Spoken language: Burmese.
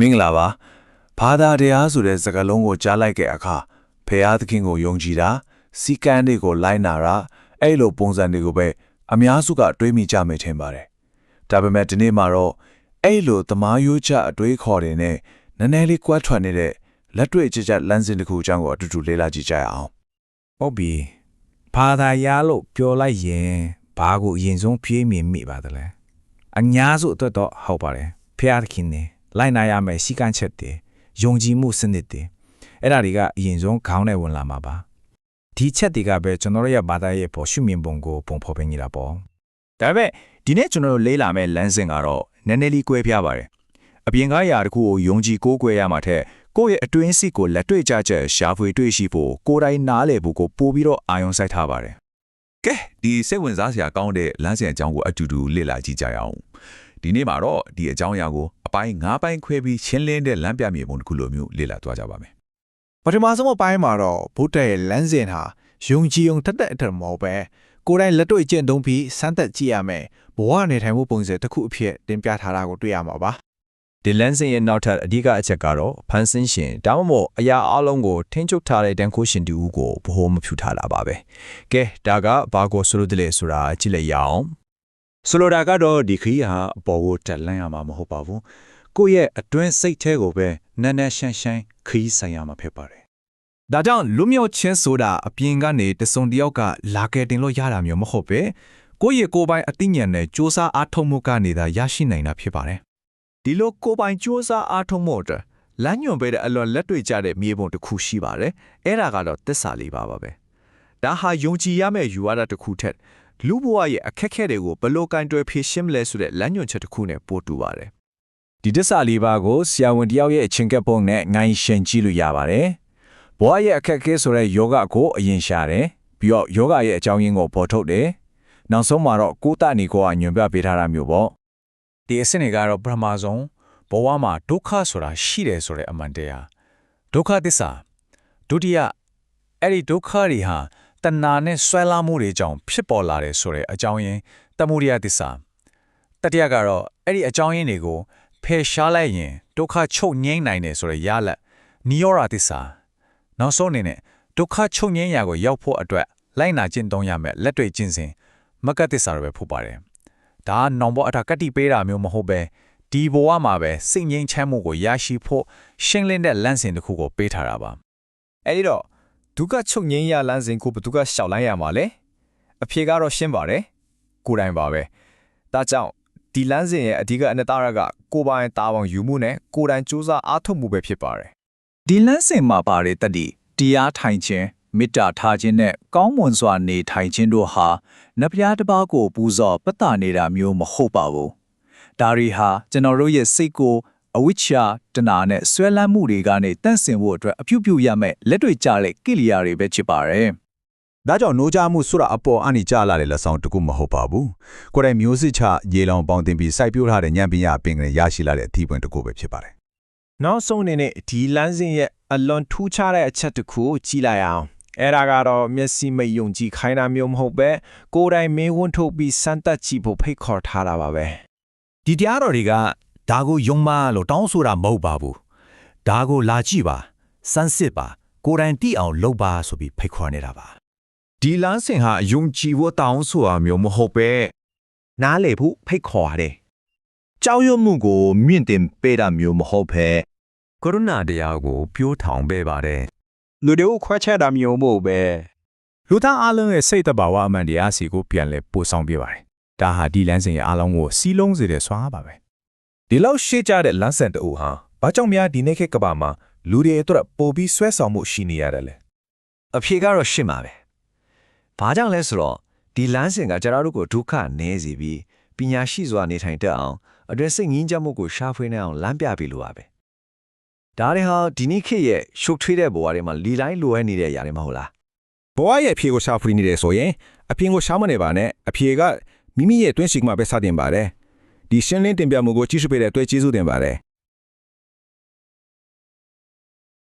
မင်္ဂလာပါဘာသာတရားဆိုတဲ့စကားလုံးကိုကြားလိုက်တဲ့အခါဖရာသခင်ကိုယုံကြည်တာစီကံတွေကိုလိုက်နာတာအဲ့လိုပုံစံတွေကိုပဲအများစုကတွေးမိကြမယ်ထင်ပါတယ်ဒါပေမဲ့ဒီနေ့မှာတော့အဲ့လိုသမားရိုးချအတွေးခေါ်တွေနဲ့နည်းနည်းလေးကွက်ထွက်နေတဲ့လက်တွေ့ကြကြလမ်းစဉ်တစ်ခုအကြောင်းကိုအတူတူလေ့လာကြည့်ကြရအောင်ဟုတ်ပြီဘာသာရလို့ပြောလိုက်ရင်ဘာကိုအရင်ဆုံးပြေးမြင်မိပါသလဲအများစုအတွက်တော့ဟုတ်ပါတယ်ဖျားသခင်နဲ့ လိုက်နာရမယ်စီကံချက်တွေယုံကြည်မှုစနစ်တွေအဲ့ဒါတွေကအရင်ဆုံးခေါင်းနဲ့ဝင်လာမှာပါဒီချက်တွေကပဲကျွန်တော်တို့ရဲ့ဘာသာရဲ့ပေါ်ရှုမြင်ပုံကိုပုံဖော်ပေးနေတာပေါ့ဒါပေမဲ့ဒီနေ့ကျွန်တော်တို့လေးလာမဲ့လမ်းစဉ်ကတော့နည်းနည်းလေးကွဲပြားပါတယ်အပြင်ကားရာတစ်ခုကိုယုံကြည်ကိုးကွယ်ရမှာထက်ကိုယ့်ရဲ့အတွင်းစိတ်ကိုလက်တွေ့ကြချက်ရှာဖွေတွေ့ရှိဖို့ကိုယ်တိုင်နားလည်ဖို့ကိုပို့ပြီးတော့အာရုံစိုက်ထားပါတယ်ကဲဒီစိတ်ဝင်စားစရာကောင်းတဲ့လမ်းစဉ်အကြောင်းကိုအတူတူလေ့လာကြည့်ကြရအောင်ဒီနေ့မှာတော့ဒီအကြောင်းအရာကိုအ ပိုင်း၅ပိုင်းခွဲပြီးရှင်းလင်းတဲ့လမ်းပြမြေပုံတစ်ခုလိုမျိုးလေ့လာသွားကြပါမယ်ပထမဆုံးအပိုင်းမှာတော့ဗုဒ္ဓရဲ့လမ်းစဉ်ဟာယုံကြည်ုံတက်တက်အထက်မဟုတ်ပဲကိုယ်တိုင်လက်တွေ့ကျင့်သုံးပြီးစမ်းသပ်ကြည့်ရမယ်ဘဝနေထိုင်မှုပုံစံတစ်ခုအဖြစ်တင်ပြထားတာကိုတွေ့ရမှာပါဒီလမ်းစဉ်ရဲ့နောက်ထပ်အဓိကအချက်ကတော့ဖန်ဆင်းရှင်ဒါမှမဟုတ်အရာအလုံးကိုထိန်းချုပ်ထားတဲ့တန်ခိုးရှင်တူဦးကိုဘ ਹੁ မဖြူထားတာပါပဲကဲဒါကဘာကိုဆိုလို့တလဲဆိုတာကြည့်လိုက်ရအောင် ဆိုလိုတာကတော့ဒီခရီးဟာအပေါ်ကိုတက်လန့်ရမှာမဟုတ်ပါဘူးကိုယ့်ရဲ့အတွင်းစိတ်ထဲကိုပဲနက်နက်ရှန်းရှန်းခရီးဆိုင်ရမှာဖြစ်ပါတယ်ဒါကြောင့်လူမျိုးချင်းဆိုတာအပြင်ကနေတစုံတစ်ယောက်ကလာကယ်တင်လို့ရတာမျိုးမဟုတ်ပဲကိုယ့်ရဲ့ကိုယ်ပိုင်အသိဉာဏ်နဲ့စ조사အားထုတ်မှုကနေသာရရှိနိုင်တာဖြစ်ပါတယ်ဒီလိုကိုယ်ပိုင်စူးစမ်းအားထုတ်မှုအတွက်လမ်းညွှန်ပေးတဲ့အလွန်လက်တွေ့ကျတဲ့မြေပုံတစ်ခုရှိပါတယ်အဲ့ဒါကတော့သစ္စာလေးပါပါပဲဒါဟာယုံကြည်ရမယ့်ယူဝါဒတစ်ခုထက် လူဘဝရဲ့အခက်အခဲတွေကိုဘယ်လိုကင်တွယ်ဖြေရှင်းမလဲဆိုတဲ့လမ်းညွှန်ချက်တစ်ခုနဲ့ပို့တူပါတယ်ဒီတစ္ဆာလေးပါးကိုဆရာဝန်တယောက်ရဲ့အချင်းကပ်ပုံနဲ့ငိုင်းရှင်ကြည့်လို့ရပါတယ်။ဘဝရဲ့အခက်အခဲဆိုတဲ့ယောဂကိုအရင်ရှာတယ်။ပြီးတော့ယောဂရဲ့အကြောင်းရင်းကိုပေါ်ထုတ်တယ်။နောက်ဆုံးမှာတော့ကိုယ်တဏီကိုကညွန်ပြပေးထားတာမျိုးပေါ့။ဒီအစစ်တွေကတော့ပထမဆုံးဘဝမှာဒုက္ခဆိုတာရှိတယ်ဆိုတဲ့အမှန်တရားဒုက္ခသစ္စာဒုတိယအဲ့ဒီဒုက္ခတွေဟာ တဏှာနဲ့ဆွဲလာမှုတွေကြောင့်ဖြစ်ပေါ်လာတယ်ဆိုတဲ့အကြောင်းရင်းတမှုရိယသစ္စာတတိယကတော့အဲ့ဒီအကြောင်းရင်းတွေကိုဖယ်ရှားလိုက်ရင်ဒုက္ခချုပ်ငြိမ်းနိုင်တယ်ဆိုတဲ့ရလတ်နိရောဓသစ္စာနောက်ဆုံးအနေနဲ့ဒုက္ခချုပ်ငြိမ်းရာကိုရောက်ဖို့အတွက်လိုက်နာကျင့်သုံးရမယ်လက်တွေ့ကျင့်စဉ်မကတ်သစ္စာတွေပဲဖို့ပါတယ်ဒါကနောင်ဘောအထာကတိပေးတာမျိုးမဟုတ်ပဲဒီဘဝမှာပဲစိတ်ငြိမ်းချမ်းမှုကိုရရှိဖို့ရှင်းလင်းတဲ့လမ်းစဉ်တစ်ခုကိုပေးထားတာပါအဲ့ဒီတော့ ဒုက္ခချုပ်ငြိမ်းရလမ်းစဉ်ကိုဘယ်သူကရှောက်လိုက်ရမှာလဲအဖြေကတော့ရှင်းပါတယ်ကိုယ်တိုင်ပါပဲဒါကြောင့်ဒီလမ်းစဉ်ရဲ့အဓိကအနှစ်သာရကကိုယ်ပိုင်တာဝန်ယူမှုနဲ့ကိုယ်တိုင်စူးစမ်းအားထုတ်မှုပဲဖြစ်ပါတယ်ဒီလန်းစင်မှာပါတဲ့တတိတရားထိုင်ခြင်းမေတ္တာထားခြင်းနဲ့ကောင်းမွန်စွာနေထိုင်ခြင်းတို့ဟာနဖျားတစ်ပါးကိုပူဇော်ပတ်တာနေတာမျိုးမဟုတ်ပါဘူးဒါရီဟာကျွန်တော်တို့ရဲ့စိတ်ကို အဝိချ္ရှာတဏှာနဲ့ဆွဲလန်းမှုတွေကနေတန့်စင်ဖို့အတွက်အပြုပြုရမယ့်လက်တွေ့ကျတဲ့ကိရိယာတွေပဲဖြစ်ပါတယ်ဒါကြောင့်နိုးကြမှုဆိုတာအပေါ်အနေကြလာတဲ့လက်ဆောင်တစ်ခုမဟုတ်ပါဘူး။ကိုယ်တိုင်မျိုးစစ်ချရေလောင်ပေါင်းတင်ပြီးစိုက်ပျိုးထားတဲ့ညံပင်ရပင်ကလေးရရှိလာတဲ့အသီးပွင့်တစ်ခုပဲဖြစ်ပါတယ်နောက်ဆုံးအနေနဲ့ဒီလမ်းစဉ်ရဲ့အလွန်ထူးခြားတဲ့အချက်တစ်ခုကိုကြည့်လိုက်အောင်အဲ့ဒါကတော့မျက်စိမယုံကြည်ခိုင်းတာမျိုးမဟုတ်ပဲကိုယ်တိုင်မင်းဝန်းထုတ်ပြီးစမ်းသပ်ကြည့်ဖို့ဖိတ်ခေါ်ထားတာပါပဲဒီတရားတော်တွေက ဒါကိုယုံမလို့တောင်းဆိုတာမဟုတ်ပါဘူးဒါကိုလာကြည့်ပါစမ်းစစ်ပါကိုယ်တိုင်တိအောင်လုပ်ပါဆိုပြီးဖိတ်ခေါ်နေတာပါဒီလမ်းစဉ်ဟာယုံကြည်ဖို့တောင်းဆိုတာမျိုးမဟုတ်ပဲနားလေဖို့ဖိတ်ခေါ်ရတယ်ကြောက်ရွံ့မှုကိုမြင့်တင်ပေးတာမျိုးမဟုတ်ပဲကရုဏာတရားကိုပြိုးထောင်ပေးပါတယ်လူတွေကိုခွဲချက်တာမျိုးမဟုတ်ပဲလူသားအလုံးရဲ့စိတ်တဘာဝအမှန်တရားစီကိုပြန်လဲပို့ဆောင်ပြပါတယ်ဒါဟာဒီလမ်းစဉ်ရဲ့အလုံးကိုစီးလုံးစေတဲ့စွာပါပဲ ဒီလောက်ရှေ့ကြတဲ့လမ်းဆန်တူဟာဘာကြောင့်များဒီနေ့ခေတ်ကဘာမှာလူတွေအတွက်ပိုပြီးဆွဲဆောင်မှုရှိနေရတယ်လဲအဖြေကတော့ရှင်းပါပဲဘာကြောင့်လဲဆိုတော့ဒီလမ်းစဉ်ကကျွန်တော်တို့ကိုဒုက္ခနည်းစေပြီးပညာရှိစွာနေထိုင်တတ်အောင်အတွင်းစိတ်ငြင်းချက်မှုကိုရှာဖွေနိုင်အောင်လမ်းပြပေးလိုပါပဲဒါတွေဟာဒီနေ့ခေတ်ရဲ့ရှုပ်ထွေးတဲ့ဘဝတွေမှာလီတိုင်းလိုအပ်နေတဲ့အရာတွေမဟုတ်လားဘဝရဲ့အဖြေကိုရှာဖွေနေတယ်ဆိုရင်အပြင်ကိုရှာမနေပါနဲ့အဖြေကမိမိရဲ့တွင်းရှိကမှာပဲစတင်ပါတယ် ဒီရှင်းလင်းတင်ပြမှုကိုကြည့်ရှုပေးတဲ့အတွက်ကျေးဇူးတင်ပါတယ်